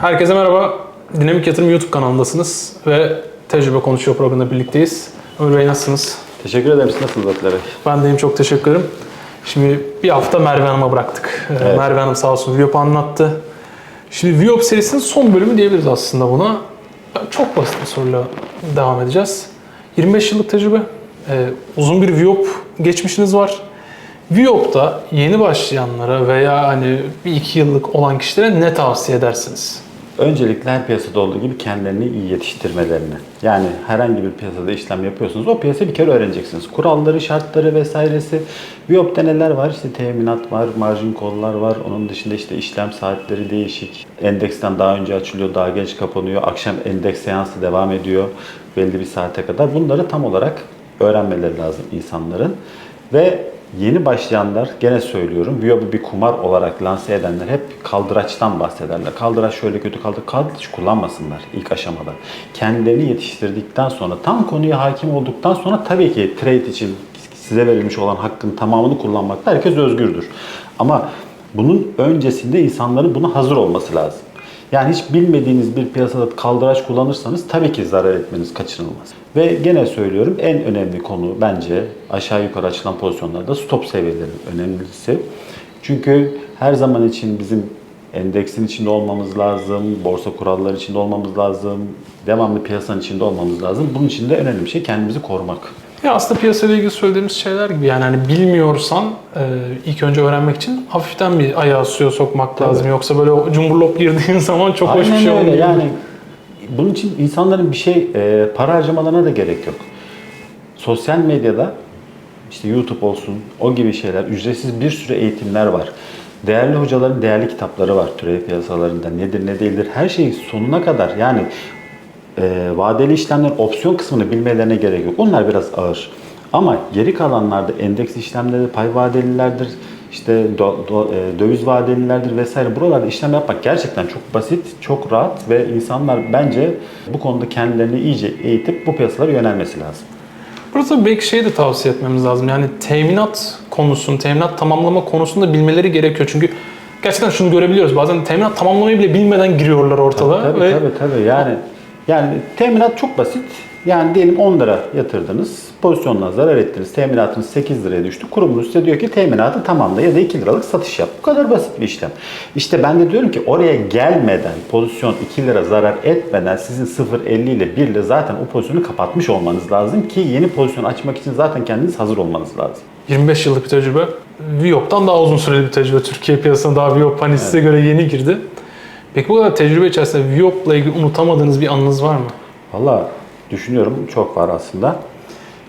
Herkese merhaba. Dinamik Yatırım YouTube kanalındasınız ve Tecrübe Konuşuyor programında birlikteyiz. Ömür Bey nasılsınız? Teşekkür ederim. Siz nasılsınız Atilla Bey? Ben deyim çok teşekkür ederim. Şimdi bir hafta Merve Hanım'a bıraktık. Ee, Evet. Merve Hanım sağ olsun Viyop anlattı. Şimdi Viyop serisinin son bölümü diyebiliriz aslında buna. Çok basit bir soruyla devam edeceğiz. 25 yıllık tecrübe, ee, uzun bir Viyop geçmişiniz var. Viyop'ta yeni başlayanlara veya hani bir iki yıllık olan kişilere ne tavsiye edersiniz? Öncelikle her piyasada olduğu gibi kendilerini iyi yetiştirmelerini. Yani herhangi bir piyasada işlem yapıyorsunuz. O piyasayı bir kere öğreneceksiniz. Kuralları, şartları vesairesi. Viyop'ta neler var? İşte teminat var, marjin kollar var. Onun dışında işte işlem saatleri değişik. Endeksten daha önce açılıyor, daha geç kapanıyor. Akşam endeks seansı devam ediyor belli bir saate kadar. Bunları tam olarak öğrenmeleri lazım insanların. Ve Yeni başlayanlar gene söylüyorum Viyop'u bir kumar olarak lanse edenler hep kaldıraçtan bahsederler. Kaldıraç şöyle kötü kaldı. Kaldıraç kullanmasınlar ilk aşamada. Kendilerini yetiştirdikten sonra tam konuya hakim olduktan sonra tabii ki trade için size verilmiş olan hakkın tamamını kullanmakta herkes özgürdür. Ama bunun öncesinde insanların buna hazır olması lazım. Yani hiç bilmediğiniz bir piyasada kaldıraç kullanırsanız tabii ki zarar etmeniz kaçınılmaz. Ve gene söylüyorum en önemli konu bence aşağı yukarı açılan pozisyonlarda stop seviyeleri önemlisi. Çünkü her zaman için bizim endeksin içinde olmamız lazım, borsa kuralları içinde olmamız lazım, devamlı piyasanın içinde olmamız lazım. Bunun için de önemli şey kendimizi korumak. Ya aslında piyasayla ilgili söylediğimiz şeyler gibi yani hani bilmiyorsan e, ilk önce öğrenmek için hafiften bir ayağı suya sokmak Tabii. lazım. Yoksa böyle o cumburlop girdiğin zaman çok hoş bir Aynen şey öyle. olmuyor. Yani bunun için insanların bir şey e, para harcamalarına da gerek yok. Sosyal medyada işte YouTube olsun o gibi şeyler ücretsiz bir sürü eğitimler var. Değerli hocaların değerli kitapları var türev piyasalarında nedir ne değildir her şeyi sonuna kadar yani e, vadeli işlemlerin opsiyon kısmını bilmelerine gerek yok. Onlar biraz ağır. Ama geri kalanlarda endeks işlemleri, pay vadelilerdir, işte do- do- e, döviz vadelilerdir vesaire. Buralarda işlem yapmak gerçekten çok basit, çok rahat ve insanlar bence bu konuda kendilerini iyice eğitip bu piyasalara yönelmesi lazım. Burada belki şey de tavsiye etmemiz lazım. Yani teminat konusunu, teminat tamamlama konusunda bilmeleri gerekiyor. Çünkü gerçekten şunu görebiliyoruz. Bazen teminat tamamlamayı bile bilmeden giriyorlar ortalığa. Tabii ve tabii tabii yani yani teminat çok basit. Yani diyelim 10 lira yatırdınız, pozisyondan zarar ettiniz, teminatınız 8 liraya düştü. Kurumunuz size diyor ki teminatı tamamla ya da 2 liralık satış yap. Bu kadar basit bir işlem. İşte ben de diyorum ki oraya gelmeden, pozisyon 2 lira zarar etmeden sizin 0.50 ile 1 ile zaten o pozisyonu kapatmış olmanız lazım ki yeni pozisyon açmak için zaten kendiniz hazır olmanız lazım. 25 yıllık bir tecrübe. Viyop'tan daha uzun süreli bir tecrübe. Türkiye piyasasına daha Viyop hani size göre yeni girdi. Peki bu kadar tecrübe içerisinde Viyop'la ilgili unutamadığınız bir anınız var mı? Valla düşünüyorum çok var aslında.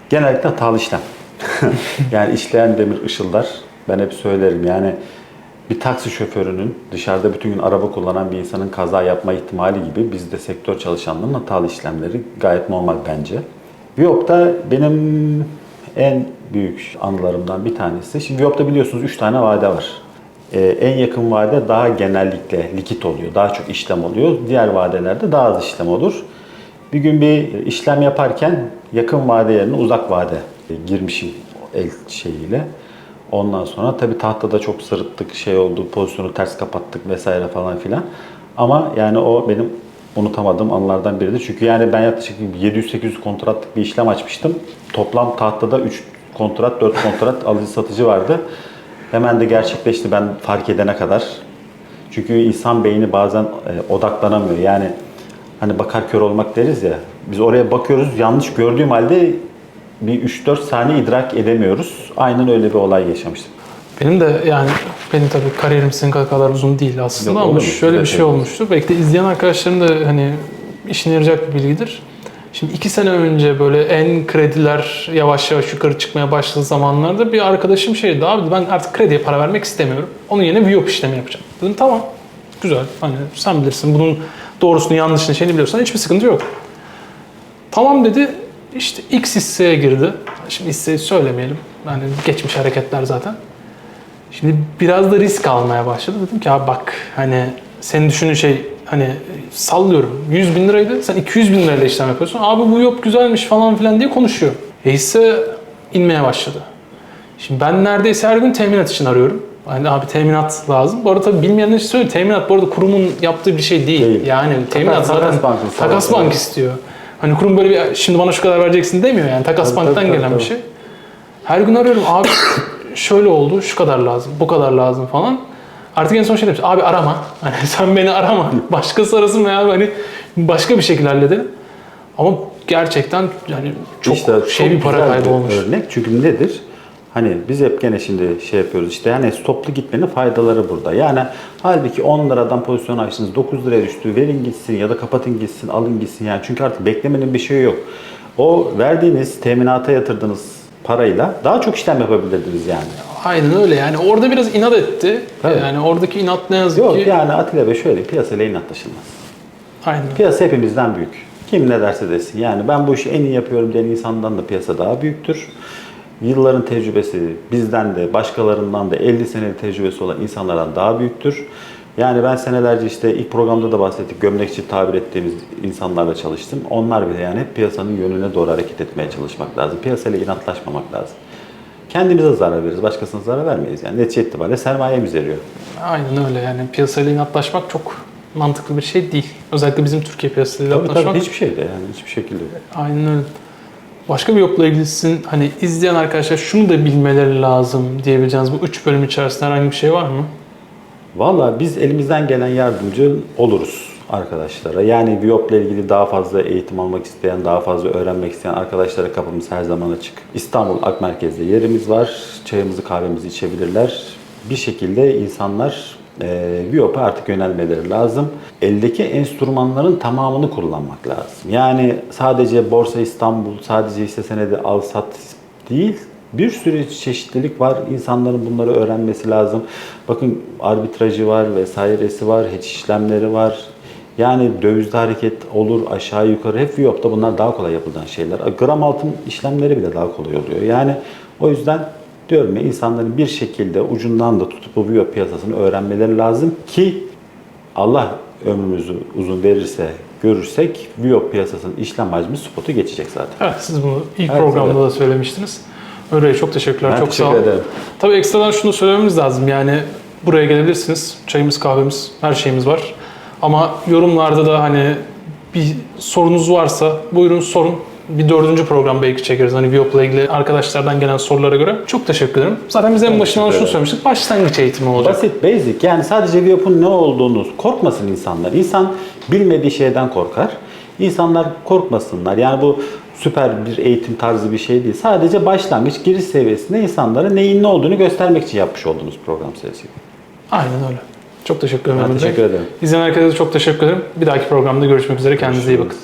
Genellikle hatalı işlem. yani işleyen demir ışıldar. Ben hep söylerim yani bir taksi şoförünün dışarıda bütün gün araba kullanan bir insanın kaza yapma ihtimali gibi bizde sektör çalışanlarının hatalı işlemleri gayet normal bence. Viyop'ta benim en büyük anılarımdan bir tanesi. Şimdi Viyop'ta biliyorsunuz 3 tane vade var. Ee, en yakın vade daha genellikle likit oluyor. Daha çok işlem oluyor. Diğer vadelerde daha az işlem olur. Bir gün bir işlem yaparken yakın vade yerine uzak vade girmişim el şeyiyle. Ondan sonra tabii tahtada çok sırıttık, şey oldu, pozisyonu ters kapattık vesaire falan filan. Ama yani o benim unutamadığım anılardan biridir. Çünkü yani ben yaklaşık 700-800 kontratlık bir işlem açmıştım. Toplam tahtada 3 kontrat, 4 kontrat alıcı satıcı vardı. Hemen de gerçekleşti ben fark edene kadar. Çünkü insan beyni bazen e, odaklanamıyor. Yani hani bakar kör olmak deriz ya. Biz oraya bakıyoruz yanlış gördüğüm halde bir 3-4 saniye idrak edemiyoruz. Aynen öyle bir olay yaşamıştım. Benim de yani benim tabii kariyerim sizin kadar uzun değil aslında Yok, ama şöyle bir şey olmuştu. Belki de izleyen arkadaşlarım da hani işine yarayacak bir bilgidir. Şimdi iki sene önce böyle en krediler yavaş yavaş yukarı çıkmaya başladığı zamanlarda bir arkadaşım şeydi abi ben artık krediye para vermek istemiyorum. Onun yerine Viyop işlemi yapacağım. Dedim tamam güzel hani sen bilirsin bunun doğrusunu yanlışını şeyini biliyorsan hiçbir sıkıntı yok. Tamam dedi işte X hisseye girdi. Şimdi hisseyi söylemeyelim. Yani geçmiş hareketler zaten. Şimdi biraz da risk almaya başladı. Dedim ki abi bak hani senin düşündüğün şey hani sallıyorum 100 bin liraydı sen 200 bin lirayla işlem yapıyorsun. Abi bu yok güzelmiş falan filan diye konuşuyor. E hisse inmeye başladı. Şimdi ben neredeyse her gün teminat için arıyorum. Hani abi teminat lazım. Bu arada tabii bilmeyenler için söyleyeyim. Teminat bu arada kurumun yaptığı bir şey değil. Değil. Yani teminat Takas zaten bankası takas bank istiyor. Hani kurum böyle bir şimdi bana şu kadar vereceksin demiyor yani. Takas Tabii, banktan tabii, gelen tabii, bir şey. Her gün arıyorum abi şöyle oldu, şu kadar lazım, bu kadar lazım falan. Artık en son şey demiş, abi arama. Hani sen beni arama. Başkası arasın veya hani başka bir şekilde halledelim. Ama gerçekten yani çok İşte şey çok bir para kaybı olmuş. Örnek çünkü nedir? Hani biz hep gene şimdi şey yapıyoruz işte yani stoplu gitmenin faydaları burada. Yani halbuki 10 liradan pozisyon açtınız 9 liraya düştü verin gitsin ya da kapatın gitsin alın gitsin yani çünkü artık beklemenin bir şeyi yok. O verdiğiniz teminata yatırdığınız parayla daha çok işlem yapabilirdiniz yani. Aynen öyle yani orada biraz inat etti. Tabii. Yani oradaki inat ne yazık Yok ki. yani Atilla Bey şöyle piyasayla inatlaşılmaz. Aynen. Piyasa hepimizden büyük. Kim ne derse desin. Yani ben bu işi en iyi yapıyorum diyen insandan da piyasa daha büyüktür. Yılların tecrübesi bizden de başkalarından da 50 senelik tecrübesi olan insanlardan daha büyüktür. Yani ben senelerce işte ilk programda da bahsettik gömlekçi tabir ettiğimiz insanlarla çalıştım. Onlar bile yani hep piyasanın yönüne doğru hareket etmeye çalışmak lazım. Piyasayla inatlaşmamak lazım. Kendimize zarar veririz, başkasına zarar vermeyiz. Yani netice itibariyle sermayemiz eriyor. Aynen öyle yani piyasayla inatlaşmak çok mantıklı bir şey değil. Özellikle bizim Türkiye piyasasıyla Tabii inatlaşmak. tabii hiçbir şey de yani hiçbir şekilde. Aynen öyle. Başka bir yokla ilgili sizin hani izleyen arkadaşlar şunu da bilmeleri lazım diyebileceğiniz bu üç bölüm içerisinde herhangi bir şey var mı? Valla biz elimizden gelen yardımcı oluruz arkadaşlara. Yani Viyop'la ilgili daha fazla eğitim almak isteyen, daha fazla öğrenmek isteyen arkadaşlara kapımız her zaman açık. İstanbul Ak Merkez'de yerimiz var. Çayımızı kahvemizi içebilirler. Bir şekilde insanlar e, Viyop'a artık yönelmeleri lazım. Eldeki enstrümanların tamamını kullanmak lazım. Yani sadece Borsa İstanbul, sadece hisse senedi al sat değil. Bir sürü çeşitlilik var. İnsanların bunları öğrenmesi lazım. Bakın arbitrajı var vesairesi var, hedge işlemleri var. Yani dövizde hareket olur aşağı yukarı hep Viyop'ta bunlar daha kolay yapılan şeyler. Gram altın işlemleri bile daha kolay oluyor. Yani o yüzden diyorum ya insanların bir şekilde ucundan da tutup bu Viyop piyasasını öğrenmeleri lazım ki Allah ömrümüzü uzun verirse görürsek Viyop piyasasının işlem hacmi spotu geçecek zaten. Evet siz bunu ilk Evet, programda evet. da söylemiştiniz. Öyle çok teşekkürler. Ben çok teşekkür sağ olun. ederim. Tabii ekstradan şunu söylememiz lazım. Yani buraya gelebilirsiniz. Çayımız, kahvemiz, her şeyimiz var. Ama yorumlarda da hani bir sorunuz varsa buyurun sorun. Bir dördüncü program belki çekeriz. Hani Viyop'la ilgili arkadaşlardan gelen sorulara göre. Çok teşekkür ederim. Zaten biz en Ben başından şunu söylemiştik. Başlangıç eğitimi olacak. Basit, basic. Yani sadece Viyop'un ne olduğunu korkmasın insanlar. İnsan bilmediği şeyden korkar. İnsanlar korkmasınlar. Yani bu süper bir eğitim tarzı bir şey değil. Sadece başlangıç, giriş seviyesinde insanlara neyin ne olduğunu göstermek için yapmış olduğunuz program serisi. Aynen öyle. Çok teşekkür ederim. Ben teşekkür ederim. İzleyen herkese çok teşekkür ederim. Bir dahaki programda görüşmek üzere. Kendinize iyi bakın.